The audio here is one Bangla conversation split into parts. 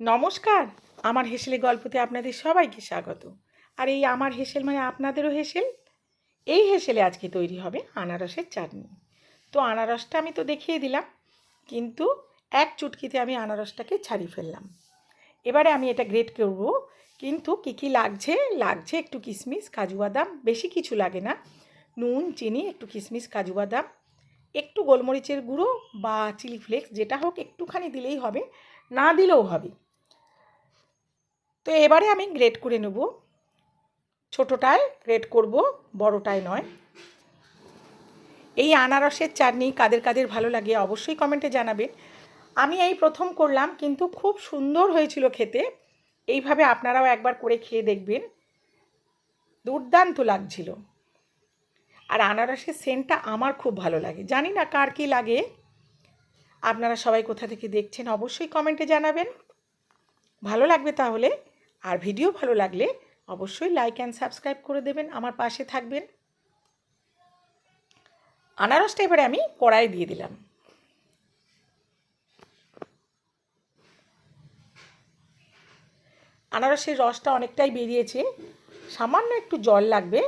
নমস্কার, আমার হেসেলে গল্পতে আপনাদের সবাইকে স্বাগত। আর এই আমার হেসেল মানে আপনাদেরও হেসেল? এই হেসেলে আজকে তৈরি হবে আনারসের চাটনি। তো আনারসটা আমি তো দেখিয়ে দিলাম, কিন্তু এক চুটকিতে আমি আনারসটাকে ছাড়িয়ে ফেললাম। এবারে আমি এটা গ্রেট করব, কিন্তু কী কী লাগছে? লাগছে একটু কিশমিশ কাজু বাদাম, বেশি কিছু লাগে না। নুন, চিনি, একটু কিশমিশ কাজু বাদাম, একটু গোলমরিচের গুঁড়ো বা চিলি ফ্লেক্স, যেটা হোক একটুখানি দিলেই হবে, না দিলেও হবে। তো এবারে আমি গ্রেট করে নেব। ছোটোটায় গ্রেট করব, বড়টায় নয়। এই আনারসের চাটনি কাদের কাদের ভালো লাগে অবশ্যই কমেন্টে জানাবেন। আমি এই প্রথম করলাম, কিন্তু খুব সুন্দর হয়েছিল খেতে। এইভাবে আপনারাও একবার করে খেয়ে দেখবেন। দুর্দান্ত লাগছিল। আর আনারসের সেন্টটা আমার খুব ভালো লাগে। জানি না কার কী লাগে। আপনারা সবাই কোথা থেকে দেখছেন অবশ্যই কমেন্টে জানাবেন। ভালো লাগবে তাহলে। আর ভিডিও ভালো লাগলে অবশ্যই লাইক অ্যান্ড সাবস্ক্রাইব করে দেবেন, আমার পাশে থাকবেন। আনারসটা এবারে আমি কড়াই দিয়ে দিলাম। আনারসের রসটা অনেকটাই বেরিয়েছে, সামান্য একটু জল লাগবে,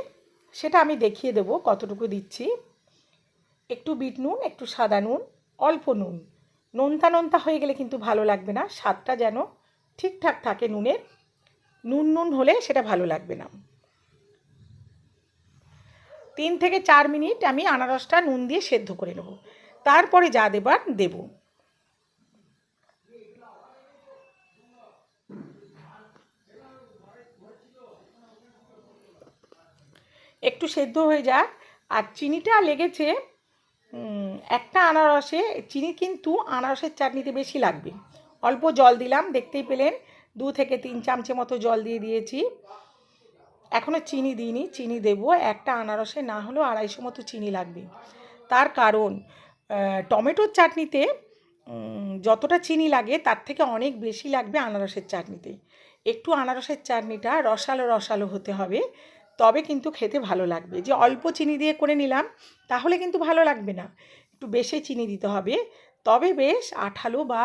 সেটা আমি দেখিয়ে দেবো কতটুকু দিচ্ছি। একটু বিট নুন, একটু সাদা নুন, অল্প নুন। নোনতা নোনতা হয়ে গেলে কিন্তু ভালো লাগবে না, স্বাদটা যেন ঠিকঠাক থাকে নুনের। নুন নুন হলে সেটা ভালো লাগবে না। তিন থেকে চার মিনিট আমি আনারসটা নুন দিয়ে সেদ্ধ করে নেব। তারপরে যা দেবার দেব। একটু সেদ্ধ হয়ে যাক। আর চিনিটা লেগেছে একটা আনারসে, চিনি কিন্তু আনারসের চাটনিতে বেশি লাগবে। অল্প জল দিলাম, দেখতেই পেলেন। দু থেকে তিন চামচে মতো জল দিয়ে দিয়েছি। এখনও চিনি দিইনি, চিনি দেবো। একটা আনারসে না হলেও আড়াইশো মতো চিনি লাগবে। তার কারণ টমেটোর চাটনিতে যতটা চিনি লাগে তার থেকে অনেক বেশি লাগবে আনারসের চাটনিতে। একটু আনারসের চাটনিটা রসালো রসালো হতে হবে, তবে কিন্তু খেতে ভালো লাগবে। যে অল্প চিনি দিয়ে করে নিলাম, তাহলে কিন্তু ভালো লাগবে না। একটু বেশি চিনি দিতে হবে, তবে বেশ আঠালো বা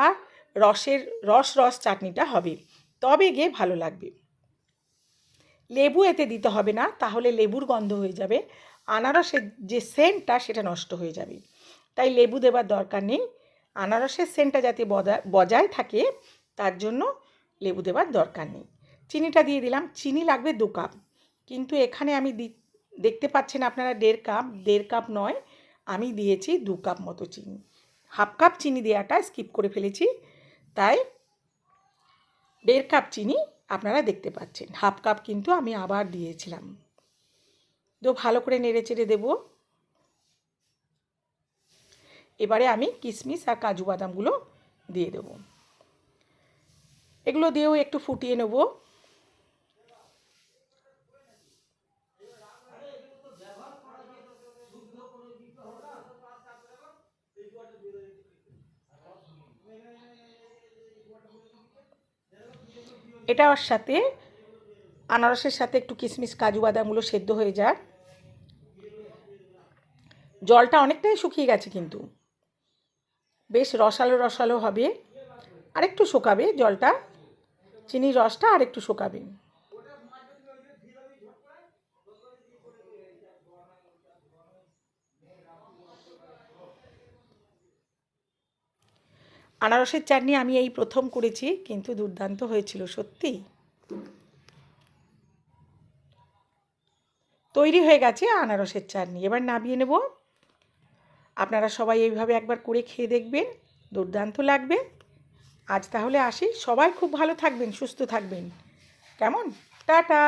রসের রস রস চাটনিটা হবে। তবে গিয়ে ভালো লাগবে। লেবু এতে দিতে হবে না, তাহলে লেবুর গন্ধ হয়ে যাবে। আনারসের যে সেন্টটা, সেটা নষ্ট হয়ে যাবে। তাই লেবু দেবার দরকার নেই। আনারসের সেন্টটা যাতে বজায় থাকে, তার জন্য লেবু দেবার দরকার নেই। চিনিটা দিয়ে দিলাম। চিনি লাগবে দু কাপ। কিন্তু এখানে আমি দেখতে পাচ্ছেন আপনারা, দেড় কাপ দেড় কাপ নয়, আমি দিয়েছি দু কাপ মতো চিনি। হাফ কাপ চিনি দেওয়াটা স্কিপ করে ফেলেছি। তাই দেড় কাপ চিনি আপনারা দেখতে পাচ্ছেন। হাফ কাপ কিন্তু আমি আবার দিয়েছিলাম। তো ভালো করে নেড়ে চেড়ে দেবো। এবারে আমি কিশমিশ আর কাজু বাদামগুলো দিয়ে দেবো। এগুলো দিয়েও একটু ফুটিয়ে নেব। এটার সাথে আনারসের সাথে একটু কিশমিশ, কাজু বাদামগুলো সেদ্ধ হয়ে যাক। জলটা অনেকটাই শুকিয়ে গেছে কিন্তু। বেশ রসালো রসালো হবে। আরেকটু শুকাবে জলটা। চিনির রসটা আরেকটু শুকাবে। আনারসের চাটনি আমি এই প্রথম করেছি, কিন্তু দুর্দান্ত হয়েছিল, সত্যি। তৈরি হয়ে গেছে আনারসের চাটনি। এবার নামিয়ে নেব। আপনারা সবাই এইভাবে একবার করে খেয়ে দেখবেন, দুর্দান্ত লাগবে। আজ তাহলে আসি। সবাই খুব ভালো থাকবেন, সুস্থ থাকবেন। কেমন? টাটা!